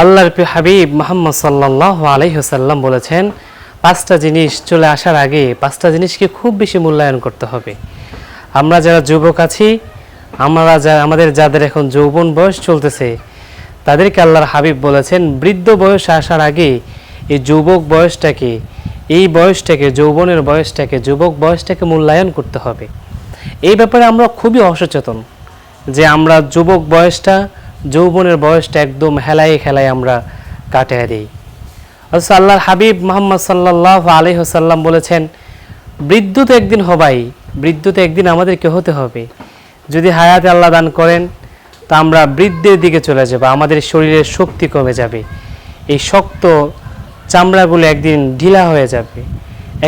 আল্লাহর প্রিয় হাবিব মোহাম্মদ সাল্লাহ আলহিহসাল্লাম বলেছেন, পাঁচটা জিনিস চলে আসার আগে পাঁচটা জিনিসকে খুব বেশি মূল্যায়ন করতে হবে। আমরা যারা যুবক আছি, আমরা যা, আমাদের যাদের এখন যৌবন বয়স চলতেছে, তাদেরকে আল্লাহর হাবিব বলেছেন, বৃদ্ধ বয়স আসার আগে এই যুবক বয়সটাকে, এই বয়সটাকে, যৌবনের বয়সটাকে, যুবক বয়সটাকে মূল্যায়ন করতে হবে। এই ব্যাপারে আমরা খুবই অসচেতন যে আমরা যুবক বয়সটা যৌবনের বয়সটা একদম হেলায় খেলায় আমরা কাটিয়ে দিই। অথচ আল্লাহর হাবিব মোহাম্মদ সাল্লাহ আলহিহসাল্লাম বলেছেন, বৃদ্ধ তো একদিন হবাই, বৃদ্ধ তো একদিন আমাদেরকে হতে হবে। যদি হায়াতে আল্লাহ দান করেন, তা আমরা বৃদ্ধের দিকে চলে যাব, আমাদের শরীরের শক্তি কমে যাবে, এই শক্ত চামড়াগুলো একদিন ঢিলা হয়ে যাবে,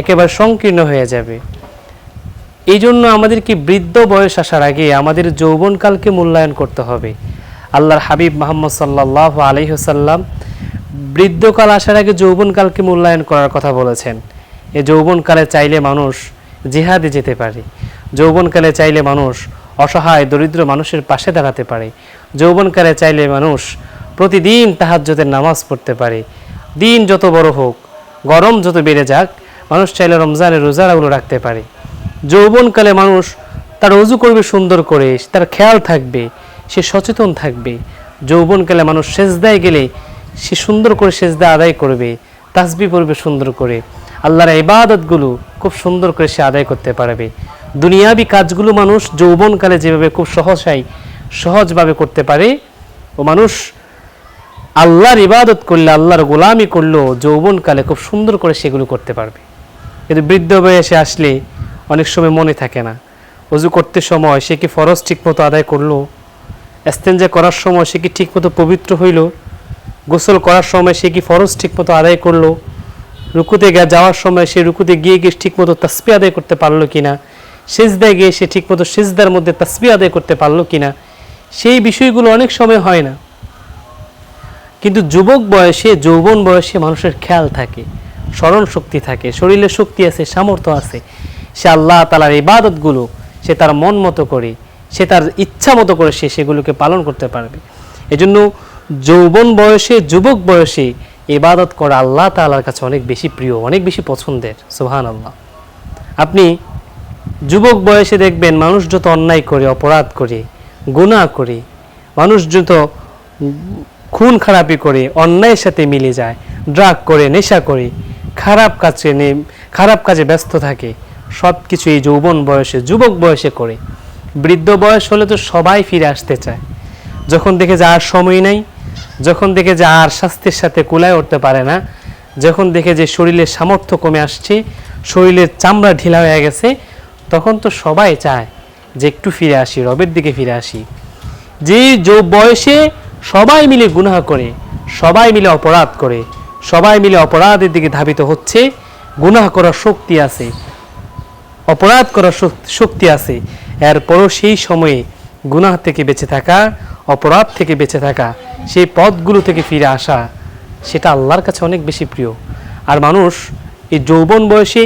একেবারে সংকীর্ণ হয়ে যাবে। এই জন্য আমাদেরকে বৃদ্ধ বয়স আসার আগে আমাদের যৌবনকালকে মূল্যায়ন করতে হবে? আল্লাহর হাবিব মোহাম্মদ সাল্লাহ আলহিহসাল্লাম বৃদ্ধকাল আসার আগে যৌবনকালকে মূল্যায়ন করার কথা বলেছেন। এ যৌবনকালে চাইলে মানুষ জিহাদে যেতে পারে। যৌবনকালে চাইলে মানুষ অসহায়, দরিদ্র মানুষের পাশে দাঁড়াতে পারে। যৌবনকালে চাইলে মানুষ প্রতিদিন তাহাজ্জতের নামাজ পড়তে পারে। দিন যত বড় হোক, গরম যত বেড়ে যাক, মানুষ চাইলে রমজানের রোজারাগুলো রাখতে পারে। যৌবনকালে মানুষ তার অজু করবে সুন্দর করে, তার খেয়াল থাকবে সে সচেতন থাকবে। যৌবনকালে মানুষ সেজদায় গেলে সে সুন্দর করে সেজদা আদায় করবে তাসবি পড়বে সুন্দর করে। আল্লাহর ইবাদতগুলো খুব সুন্দর করে সে আদায় করতে পারবে। দুনিয়াবি কাজগুলো মানুষ যৌবনকালে যেভাবে খুব সহসাই, সহজভাবে করতে পারে, ও মানুষ আল্লাহর ইবাদত করলে, আল্লাহর গোলামি করলেও যৌবনকালে খুব সুন্দর করে সেগুলো করতে পারবে। কিন্তু বৃদ্ধ বয়সে আসলে অনেক সময় মনে থাকে না, অজু করতে সময় সে কি ফরজ ঠিকমতো আদায় করল? এস্তেঞ্জা করার সময় সে কি ঠিকমতো পবিত্র হইল? গোসল করার সময় সে কি ফরজ ঠিকমতো আদায় করল? রুকুতে যাওয়ার সময় সে রুকুতে গিয়ে গিয়ে ঠিকমতো তাসবি আদায় করতে পারল কিনা? সেজদায় গিয়ে সে ঠিকমতো সেজদার মধ্যে তাসবি আদায় করতে পারল কিনা? সেই বিষয়গুলো অনেক সময় হয় না। কিন্তু যুবক বয়সে, যৌবন বয়সে মানুষের খেয়াল থাকে, স্মরণ শক্তি থাকে, শরীরে শক্তি আছে, সামর্থ্য আছে। সে আল্লাহ তালার ইবাদতগুলো সে তার মন মতো করে সে তার ইচ্ছা মতো করে সে সেগুলোকে পালন করতে পারবে। এজন্য যৌবন বয়সে, যুবক বয়সে ইবাদত করা আল্লাহ তালার কাছে অনেক বেশি প্রিয়, অনেক বেশি পছন্দের। সুহান আল্লাহ আপনি যুবক বয়সে দেখবেন মানুষ যত অন্যায় করে, অপরাধ করে, গুনাহ করে, মানুষ যত খুন খারাপি করে, অন্যায়ের সাথে মিলে যায়, ড্রাগ করে, নেশা করে, খারাপ কাজে খারাপ কাজে ব্যস্ত থাকে সব কিছু এই যৌবন বয়সে, যুবক বয়সে করে। বৃদ্ধ বয়স হলে তো সবাই ফিরে আসতে চায়। যখন দেখে যে আর সময় নাই, যখন দেখে যে আর স্বাস্থ্যের সাথে কুলায় উঠতে পারে না, যখন দেখে যে শরীরের সামর্থ্য কমে আসছে, শরীরের চামড়া ঢিলা হয়ে গেছে, তখন তো সবাই চায় যে একটু ফিরে আসি, রবের দিকে ফিরে আসি। যে বয়সে সবাই মিলে গুনাহ করে, সবাই মিলে অপরাধ করে, সবাই মিলে অপরাধের দিকে ধাবিত হচ্ছে, গুনাহ করার শক্তি আছে, অপরাধ করার শক্তি আছে। এরপরও সেই সময়ে গুনাহ থেকে বেঁচে থাকা, অপরাধ থেকে বেঁচে থাকা, সেই পথগুলো থেকে ফিরে আসা, সেটা আল্লাহর কাছে অনেক বেশি প্রিয়। আর মানুষ এই যৌবন বয়সে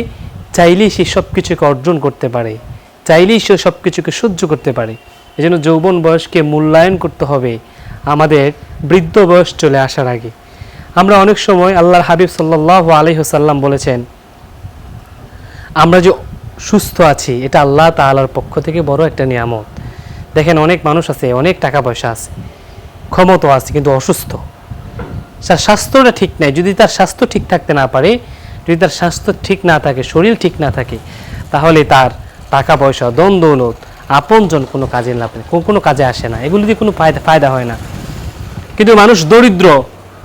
চাইলেই সে সব কিছুকে অর্জন করতে পারে, চাইলেই সে সব কিছুকে সহ্য করতে পারে। এই জন্য যৌবন বয়সকে মূল্যায়ন করতে হবে আমাদের বৃদ্ধ বয়স চলে আসার আগে। আমরা অনেক সময় আল্লাহর হাবিব সাল্লাহ আলহিহসাল্লাম বলেছেন, আমরা যে সুস্থ আছি, এটা আল্লাহ তাআলার পক্ষ থেকে বড় একটা নিয়ামত। দেখেন অনেক মানুষ আছে, অনেক টাকা পয়সা আছে ক্ষমতা আছে, কিন্তু অসুস্থ। তার স্বাস্থ্যটা ঠিক নাই, যদি তার স্বাস্থ্য ঠিক থাকতে না পারে, যদি তার স্বাস্থ্য ঠিক না থাকে, শরীর ঠিক না থাকে, তাহলে তার টাকা পয়সা দন দৌলত আপনজন কোনো কাজে না কোনো কাজে আসে না, এগুলো দিয়ে কোনো ফায়দা ফায়দা হয় না। কিন্তু মানুষ দরিদ্র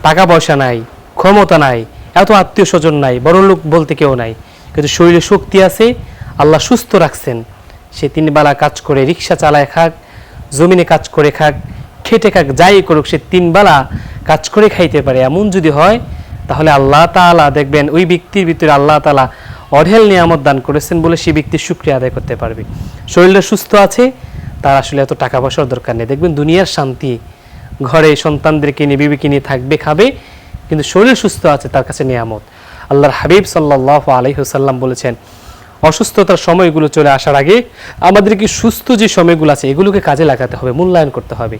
টাকা পয়সা নাই, ক্ষমতা নাই, এত আত্মীয় স্বজন নাই বড় লোক বলতে কেউ নাই, কিন্তু শরীরে শক্তি আছে আল্লাহ সুস্থ রাখছেন। সে তিন বেলা কাজ করে রিক্সা চালায় খাক, জমিনে কাজ করে খাক, খেটে খাক, যাই করুক, সে তিন বেলা কাজ করে খাইতে পারে। এমন যদি হয়, তাহলে আল্লাহ তাআলা দেখবেন ওই ব্যক্তির ভিতরে আল্লাহ তাআলা অঢেল নিয়ামত দান করেছেন বলে সেই ব্যক্তি শুক্রিয়া আদায় করতে পারবে। শরীরটা সুস্থ আছে, তার আসলে এত টাকা পয়সার দরকার নেই। দেখবেন দুনিয়ার শান্তি, ঘরে সন্তানদেরকে নিয়ে, বিবিকে নিয়ে থাকবে, খাবে, কিন্তু শরীর সুস্থ আছে, তার কাছে নিয়ামত। আল্লাহর হাবিব সাল্লাহ আলহিহসাল্লাম বলেছেন অসুস্থতার সময়গুলো চলে আসার আগে আমাদেরকে সুস্থ যে সময়গুলো আছে, এগুলোকে কাজে লাগাতে হবে, মূল্যায়ন করতে হবে।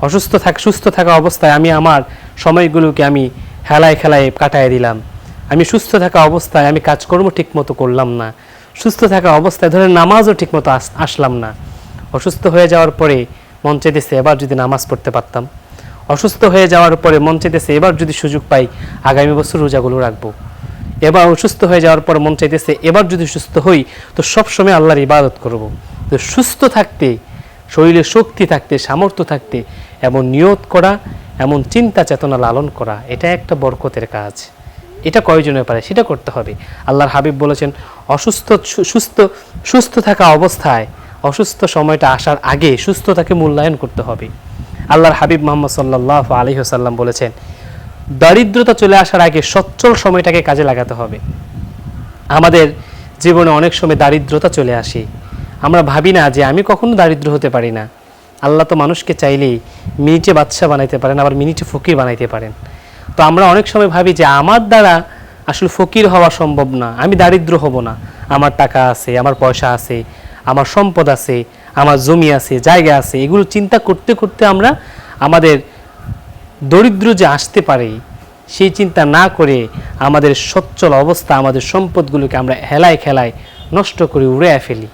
অসুস্থ থাক, সুস্থ থাকা অবস্থায় আমি আমার সময়গুলোকে আমি হেলায় খেলায় কাটায় দিলাম। আমি সুস্থ থাকা অবস্থায় আমি কাজকর্ম ঠিকমতো করলাম না। সুস্থ থাকা অবস্থায় ধরে নামাজও ঠিকমতো আস- আসলাম না। অসুস্থ হয়ে যাওয়ার পরে মন চাইতেছে এবার যদি নামাজ পড়তে পারতাম। অসুস্থ হয়ে যাওয়ার পরে মন চাইতেছে এবার যদি সুযোগ পাই, আগামী বছর রোজাগুলো রাখব। এবার অসুস্থ হয়ে যাওয়ার পর মন চাইতেছে, এবার যদি সুস্থ হই, তো সবসময় আল্লাহর ইবাদত করব। তো সুস্থ থাকতে, শরীরে শক্তি থাকতে, সামর্থ্য থাকতে, এমন নিয়ত করা, এমন চিন্তা চেতনা লালন করা, এটা একটা বরকতের কাজ। এটা কয়জনের পারে সেটা করতে হবে। আল্লাহর হাবিব বলেছেন, অসুস্থ সুস্থ সুস্থ থাকা অবস্থায়, অসুস্থ সময়টা আসার আগে সুস্থতাকে মূল্যায়ন করতে হবে। আল্লাহর হাবিব মোহাম্মদ সাল্লাহ আলী সাল্লাম বলেছেন দারিদ্রতা চলে আসার আগে সচ্ছল সময়টাকে কাজে লাগাতে হবে। আমাদের জীবনে অনেক সময় দারিদ্রতা চলে আসে। আমরা ভাবি না যে আমি কখনো দারিদ্র হতে পারি না। আল্লাহ তো মানুষকে চাইলেই মিনিটে বাদশা বানাইতে পারেন, আবার মিনিটে ফকির বানাইতে পারেন। তো আমরা অনেক সময় ভাবি যে আমার দ্বারা আসলে ফকির হওয়া সম্ভব না, আমি দারিদ্র হব না। আমার টাকা আছে, আমার পয়সা আছে, আমার সম্পদ আছে, আমার জমি আছে, জায়গা আছে, এগুলো চিন্তা করতে করতে আমরা আমাদের দরিদ্র যে আসতে পারে, সেই চিন্তা না করে আমাদের সচ্ছল অবস্থা, আমাদের সম্পদগুলোকে আমরা হেলায় খেলায় নষ্ট করে উড়ে ফেলি।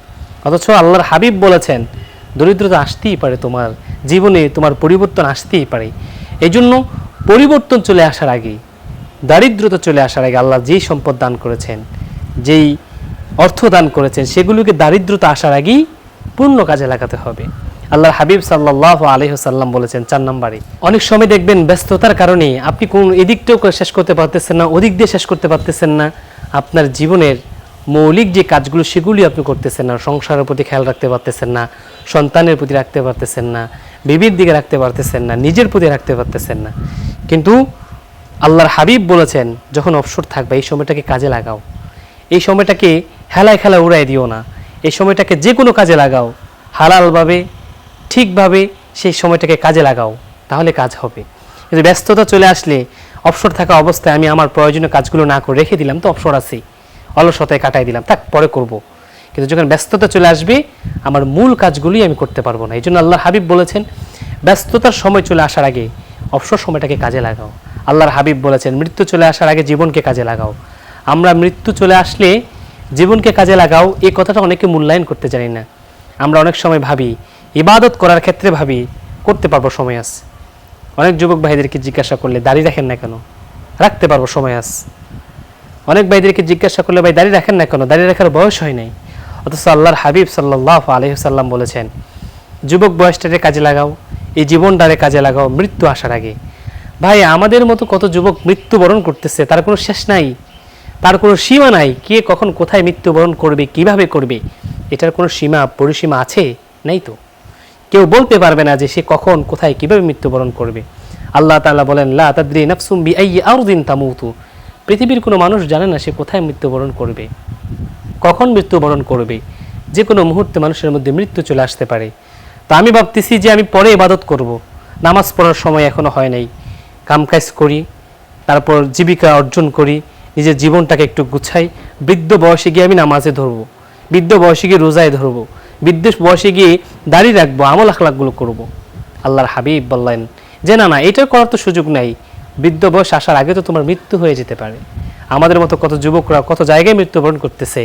অথচ আল্লাহর হাবিব বলেছেন দরিদ্রতা আসতেই পারে তোমার জীবনে, তোমার পরিবর্তন আসতেই পারে। এই জন্য পরিবর্তন চলে আসার আগে, দারিদ্রতা চলে আসার আগে আল্লাহ যেই সম্পদ দান করেছেন, যেই অর্থ দান করেছেন, সেগুলোকে দারিদ্রতা আসার আগেই পূর্ণ কাজে লাগাতে হবে। আল্লাহর হাবিব সাল্লাহ আলহিহাল্লাম বলেছেন চার নম্বরে, অনেক সময় দেখবেন ব্যস্ততার কারণে আপনি কোন এদিকটাও শেষ করতে পারতেছেন না, ওদিক দিয়ে শেষ করতে পারতেছেন না। আপনার জীবনের মৌলিক যে কাজগুলো সেগুলি আপনি করতেছেন না, সংসারের প্রতি খেয়াল রাখতে পারতেছেন না, সন্তানের প্রতি রাখতে পারতেছেন না, বিবির দিকে রাখতে পারতেছেন না, নিজের প্রতি রাখতে পারতেছেন না। কিন্তু আল্লাহর হাবিব বলেছেন, যখন অবসর থাকবে, এই সময়টাকে কাজে লাগাও। এই সময়টাকে হেলায় খেলা উড়াই দিও না। এই সময়টাকে যে কোনো কাজে লাগাও। হালালভাবে ঠিকভাবে সেই সময়টাকে কাজে লাগাও, তাহলে কাজ হবে। কিন্তু ব্যস্ততা চলে আসলে অবসর থাকা অবস্থায় আমি আমার প্রয়োজনীয় কাজগুলো না করে রেখে দিলাম, তো অবসর আছেই অলসতায় কাটাই দিলাম, থাক, পরে করব। কিন্তু যখন ব্যস্ততা চলে আসবে, আমার মূল কাজগুলোই আমি করতে পারব না। এই জন্য আল্লাহ হাবিব বলেছেন, ব্যস্ততার সময় চলে আসার আগে অবসর সময়টাকে কাজে লাগাও। আল্লাহর হাবিব বলেছেন, মৃত্যু চলে আসার আগে জীবনকে কাজে লাগাও। আমরা মৃত্যু চলে আসলে জীবনকে কাজে লাগাও এই কথাটা অনেকে মূল্যায়ন করতে জানি না। আমরা অনেক সময় ভাবি ইবাদত করার ক্ষেত্রে ভাবি, করতে পারব সময় আছে অনেক যুবক ভাইদেরকে জিজ্ঞাসা করলে, দাড়ি রাখেন না কেন? রাখতে পারব সময় আছে অনেক ভাইদেরকে জিজ্ঞাসা করলে, ভাই, দাড়ি রাখেন না কেন? দাড়ি রাখার বয়স হয় নাই। অথচ আল্লাহর হাবিব সাল্লাহ আলহিসাল্লাম বলেছেন, যুবক বয়সটারে কাজে লাগাও, এই জীবনটারে কাজে লাগাও মৃত্যু আসার আগে। ভাই, আমাদের মতো কত যুবক মৃত্যুবরণ করতেছে, তার কোনো শেষ নাই। তার কোনো সীমা নাই, কে কখন কোথায় মৃত্যুবরণ করবে, কীভাবে করবে? এটার কোনো সীমা, পরিসীমা আছে? নেই তো? কেউ বলতে পারবে না যে সে কখন, কোথায়, কীভাবে মৃত্যুবরণ করবে। আল্লাহ তাআলা বলেন, লা তাদরি নাফসুম বি আইয়ি আরদিন তামুতু। পৃথিবীর কোনো মানুষ জানে না সে কোথায় মৃত্যুবরণ করবে, কখন মৃত্যুবরণ করবে। যে কোনো মুহূর্তে মানুষের মধ্যে মৃত্যু চলে আসতে পারে। তা আমি ভাবতেছি যে আমি পরে ইবাদত করব। নামাজ পড়ার সময় এখনও হয় নাই। কামকাজ করি, তারপর জীবিকা অর্জন করি, নিজের জীবনটাকে একটু গুছাই, বৃদ্ধ বয়সে গিয়ে আমি নামাজে ধরবো, বৃদ্ধ বয়সে গিয়ে রোজায় ধরবো। বৃদ্ধ বয়সে গিয়ে দাড়ি রাখব, আমল আখলাকগুলো করব। আল্লাহর হাবিব বললেন, যে না না এটার করার তো সুযোগ নাই। বৃদ্ধ বয়স আসার আগে তো তোমার মৃত্যু হয়ে যেতে পারে। আমাদের মতো কত যুবকরা কত জায়গায় মৃত্যুবরণ করতেছে।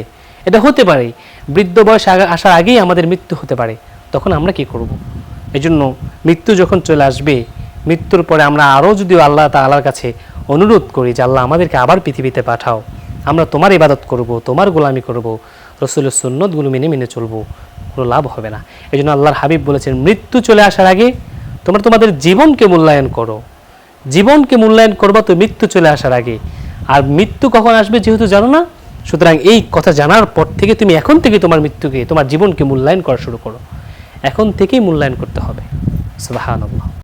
এটা হতে পারে, বৃদ্ধ বয়স আসার আগেই আমাদের মৃত্যু হতে পারে। তখন আমরা কি করব। এই জন্য মৃত্যু যখন চলে আসবে, মৃত্যুর পরে আমরা আরও যদি আল্লাহ তাআলার কাছে অনুরোধ করি যে, আল্লাহ আমাদেরকে আবার পৃথিবীতে পাঠাও। আমরা তোমার ইবাদত করব, তোমার গোলামি করব রসুলের সুন্নতগুলো মেনে মেনে চলবো, কোনো লাভ হবে না। এই জন্য আল্লাহর হাবিব বলেছেন, মৃত্যু চলে আসার আগে তোমরা তোমাদের জীবনকে মূল্যায়ন করো। জীবনকে মূল্যায়ন করবা তো মৃত্যু চলে আসার আগে। আর মৃত্যু কখন আসবে যেহেতু জানো না? সুতরাং এই কথা জানার পর থেকে তুমি এখন থেকে তোমার মৃত্যুকে, তোমার জীবনকে মূল্যায়ন করা শুরু করো। এখন থেকেই মূল্যায়ন করতে হবে। সুবাহ